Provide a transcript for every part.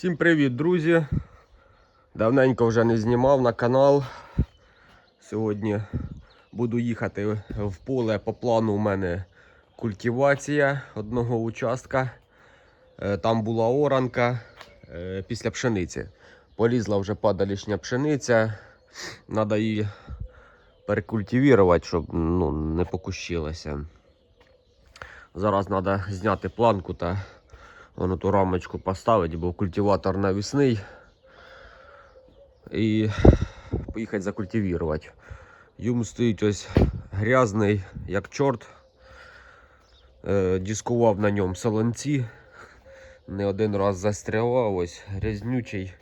Всім привіт, друзі! Давненько вже не знімав на канал. Сьогодні буду їхати в поле. По плану у мене культивація одного участка. Е, Там була оранка е, після пшениці. Полізла вже падалішня пшениця. Треба її перекультивувати, щоб ну, не покущилася. Зараз треба зняти планку та Воно ту рамочку поставити, бо культиватор навісний. І поїхати закультивувати. Юм стоїть ось грязний, як чорт. Е, дискував на ньому солонці. Не один раз застрявав, ось грязнючий.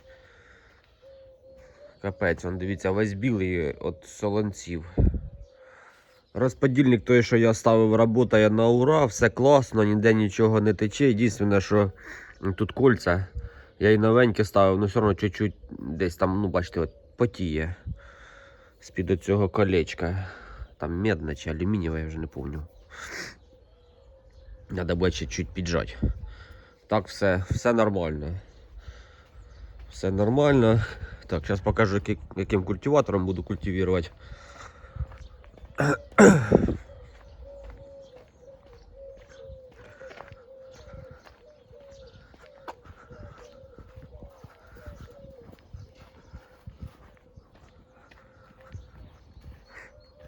Капець, он дивіться, весь білий от солонців. Розподільник той, що я ставив, працює на ура, все класно, ніде нічого не тече. Єдине, що тут кольця. Я і новеньке ставив, але все одно чуть-чуть десь там, ну бачите, от потіє з-під цього колечка. Там медне чи алюмінієве, я вже не пам'ятаю. Треба буде ще чуть піджати. Так, все, все нормально. Все нормально. Так, зараз покажу, яким культиватором буду культивувати.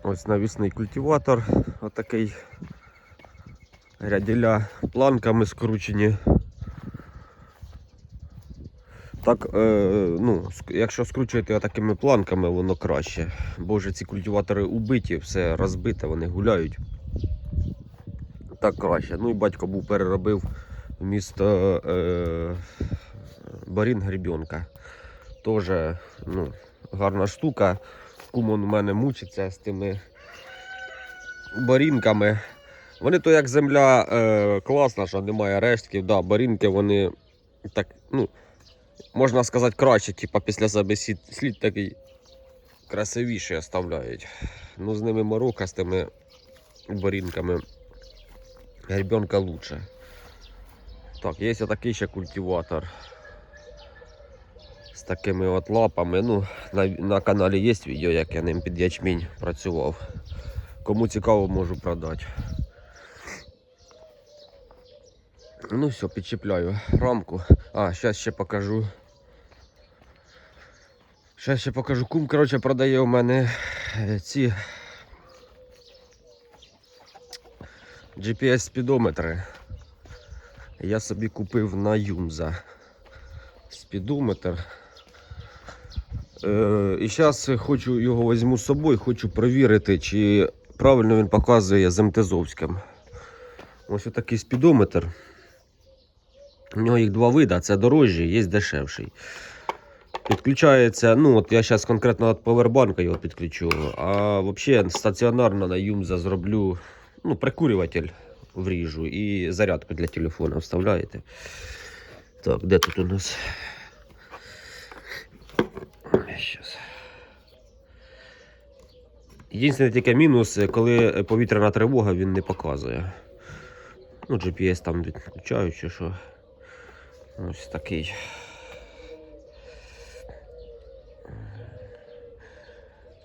Ось навісний культиватор, отакий ряділя планками скручені. Так, е, ну, якщо скручуєте такими планками, воно краще. Бо вже ці культиватори убиті, все розбите, вони гуляють. Так краще. Ну і батько був переробив вмісто е, барін гребенка. Тоже ну, гарна штука. Кумон у мене мучиться з тими барінками. Вони то як земля е, класна, що немає рештків. Да, барінки вони так, ну, можна сказати, краще, типа після себе слід, слід такий красивіший оставляють. Ну, з ними морока, з тими барінками. Гребенка лучше. Так, є такий ще культиватор. З такими от лапами. Ну, на, на каналі є відео, як я ним під ячмінь працював. Кому цікаво, можу продати. Ну все, підчіпляю рамку. А, зараз ще покажу. Зараз ще покажу. Кум, коротше, продає у мене е, ці GPS-спідометри. Я собі купив на Юмза спідометр. Е, і зараз хочу його візьму з собою, хочу перевірити, чи правильно він показує з МТЗовським. Ось отакий спідометр. У нього їх два види, це дорожчий, є дешевший. Підключається, ну от я зараз конкретно від повербанка його підключу, а взагалі стаціонарно на Юмза зроблю ну, прикурюватель вріжу і зарядку для телефона вставляєте. Так, де тут у нас? Щас. Єдине тільки мінус, коли повітряна тривога, він не показує. Ну, GPS там відключають чи що. Ось такий.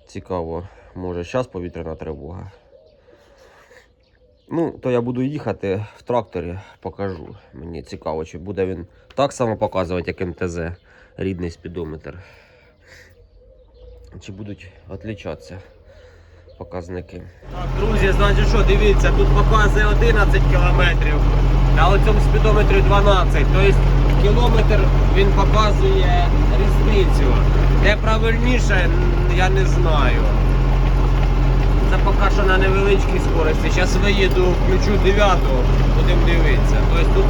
Цікаво, може зараз повітряна тривога. Ну, то я буду їхати в тракторі, покажу. Мені цікаво, чи буде він так само показувати, як МТЗ, рідний спідометр. Чи будуть відлічатися показники. Так, друзі, значить що, дивіться, тут показує 11 кілометрів, а у цьому спідометрі 12. Тобто кілометр він показує різницю. Де правильніше, я не знаю. Це поки що на невеличкій скорості. Зараз виїду, включу 9, будемо дивитися. Тобто тут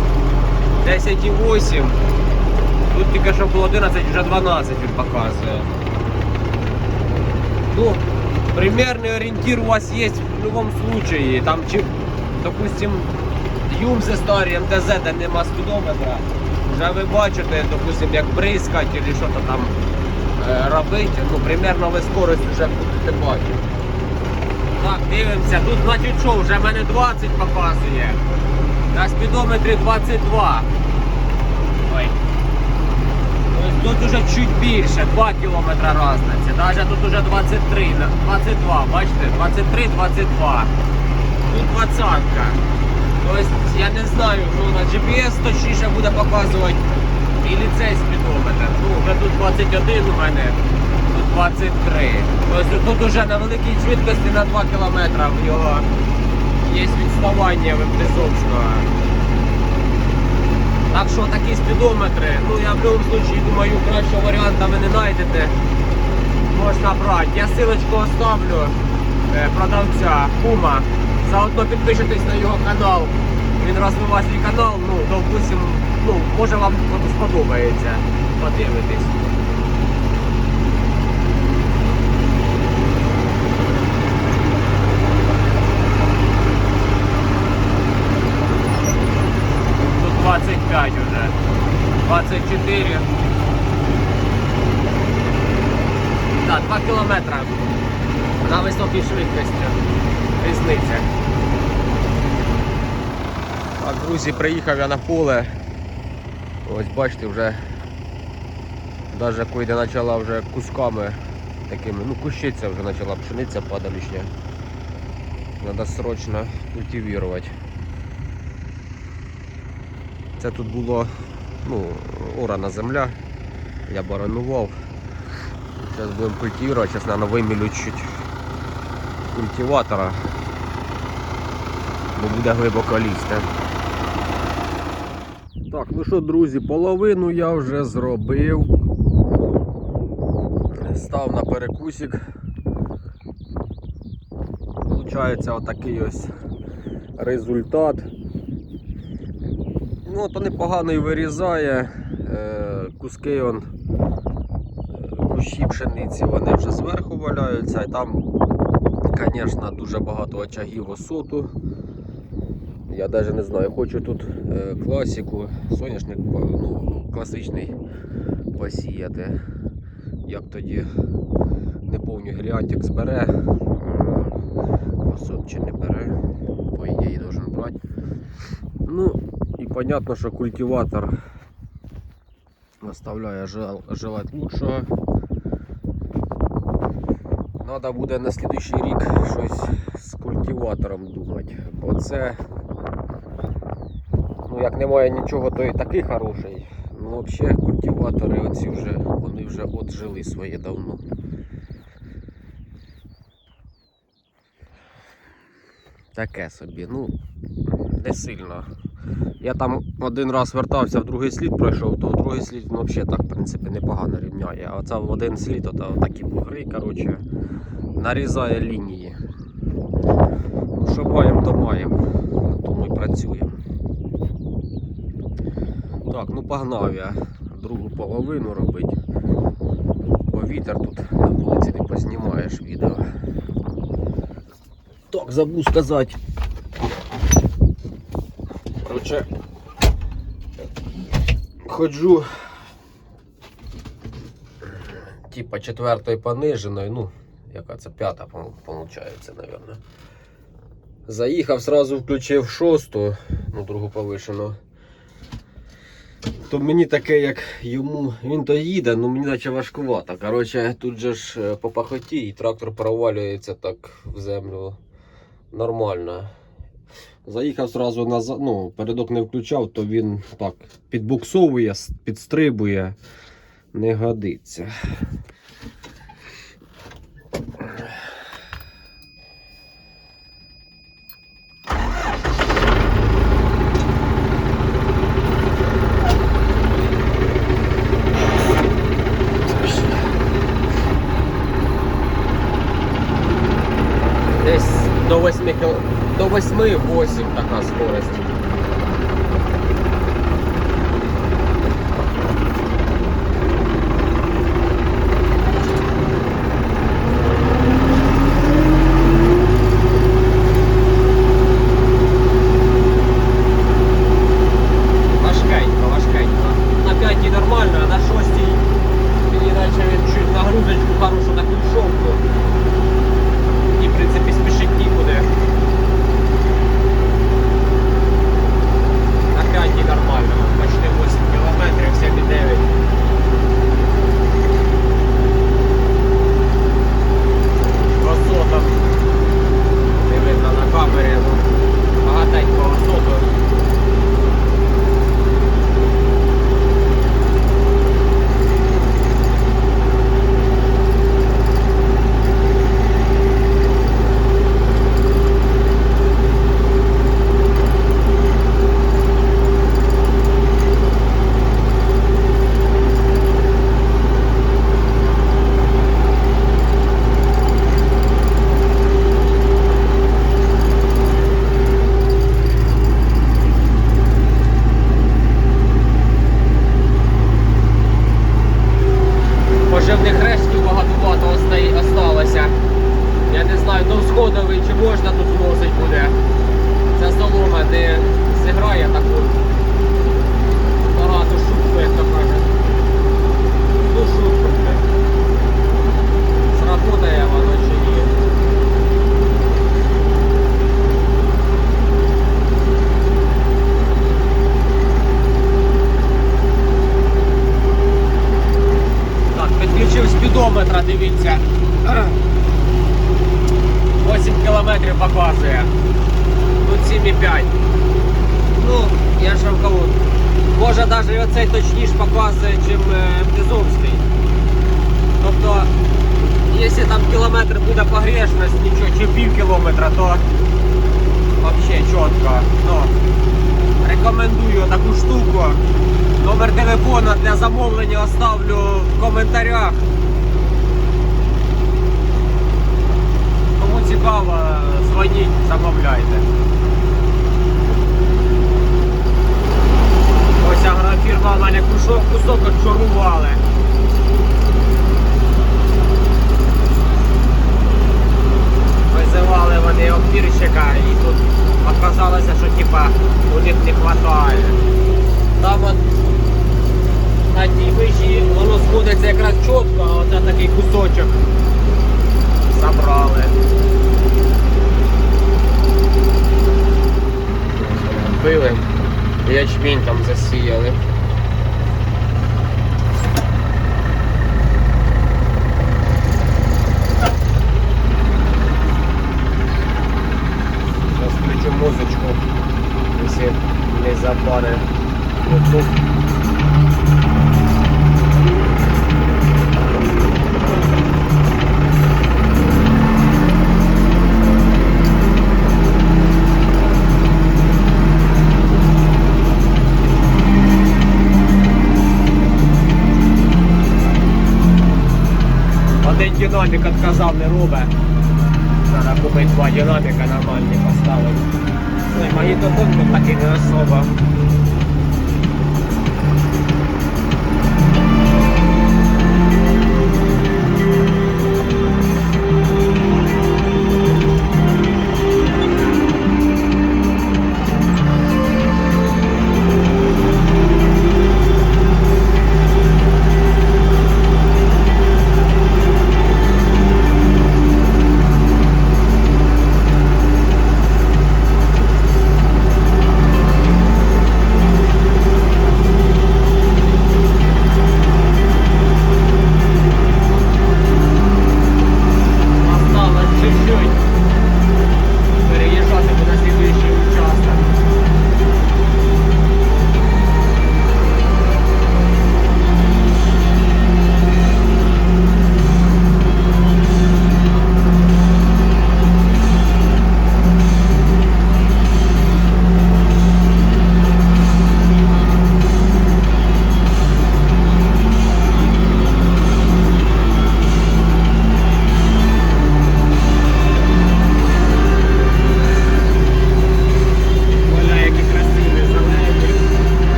10,8. Тут тільки що було 11, вже 12 він показує. Ну, примерный ориентир у вас есть в любом случае. Там, чи, допустим, Юмзи старі, МТЗ, де нема спідометра. Вже ви бачите, допустим, як бризкать чи що то там е, робити. Ну, примерно ви скорость вже будете бачити. Так, дивимося. Тут, значить, що, вже мене 20 показує. На спідометрі 22. Ой. тут уже чуть більше, 2 кілометри різниці. Навіть тут уже 23, 22, бачите, 23, 22. Тут двадцятка. Тобто, я не знаю, ну на GPS точніше буде показувати і цей спідометр. Ну, вже тут 21 у мене, тут 23. Тобто тут уже на великій швидкості на 2 кілометри в нього є відставання від Близовського. Так що такі спідометри, ну я в будь-якому випадку думаю, кращого варіанта ви не знайдете. Можна брати. Я силочку оставлю е, продавця Кума. Заодно підпишитесь на його канал. Він розвиває свій канал, ну, допустим, ну, може вам сподобається. Подивитись. Тут 25 уже. 24. Так, 2 кілометри на високій швидкості. Різниця. Так, друзі, приїхав я на поле. Ось бачите, вже навіть койде почала вже кусками такими, ну кущиця вже почала пшениця падалішня. Треба срочно культивувати. Це тут було ну, орана земля, я баранував. Зараз будемо культивувати, зараз треба вимілю чуть культиватора, бо буде глибоко лізти. Так, ну що, друзі, половину я вже зробив. Став на перекусик. Получається отакий ось результат. Ну, то непогано і вирізає. Е, Куски он, е, кущі пшениці вони вже зверху валяються і там, звісно, дуже багато очагів осоту. Я навіть не знаю, хочу тут е, класику, соняшник ну, класичний посіяти. Як тоді не повню збере, м, осот чи не бере, по ідеї должен брати. Ну і понятно, що культиватор оставляє жел- желать лучшего. Надо буде на слідуючий рік щось з культиватором думати. Бо це, ну як немає нічого, то і такий хороший. Ну взагалі культиватори оці вже, вони вже отжили своє давно. Таке собі, ну не сильно. Я там один раз вертався в другий слід пройшов, то в другий слід ну, взагалі так в принципі непогано рівняє. А це в один слід, то такі бугри, коротше, нарізає лінії. Ну, що маємо, то маємо. Тому і працюємо. Так, ну погнав я другу половину робити. Бо вітер тут на вулиці не познімаєш відео. Так, забув сказати. Короче, ходжу типа четвертої пониженої, ну, яка це п'ята, виходить, наверное. Заїхав, сразу включив шосту, ну, другу повишену. То мені таке, як йому, він то їде, ну мені наче важкувато. Коротше, тут же ж е, по пахоті і трактор провалюється так в землю нормально. Заїхав одразу назад, ну, передок не включав, то він так підбуксовує, підстрибує, не годиться. 8-8 така чим е, Тобто, якщо там кілометр буде погрешність, нічого, чи пів кілометра, то взагалі чітко. Ну, рекомендую таку штуку. Номер телефона для замовлення оставлю в коментарях. Кому цікаво, дзвоніть, замовляйте. Ось агрофірма мене кусок, кусок. Визивали вони обтірщика і тут оказалося, що типа у них не вистачає. Там от на тій виші воно сходиться якраз чітко, а от такий кусочок забрали. Били, ячмінь там засіяли. Один динамік відказав, не робить. Треба купити два динаміка нормальні поставити. Ну магнітофон такий не особо.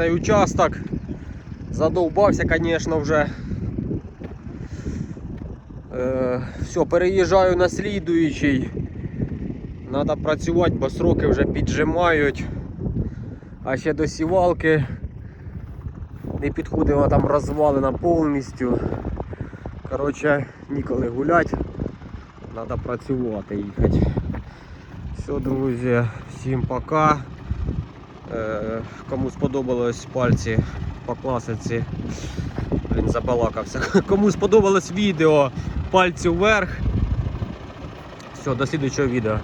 Цей участок. Задовбався, звісно, вже. Е, все, переїжджаю на слідуючий. Треба працювати, бо сроки вже піджимають. А ще до сівалки не підходила там розвалена повністю. Коротше, ніколи гулять. Треба працювати їхати. Все, друзі, всім пока. Е, кому сподобалось пальці по класиці. Він забалакався. Кому сподобалось відео, пальці вверх. Все, до слідчого відео.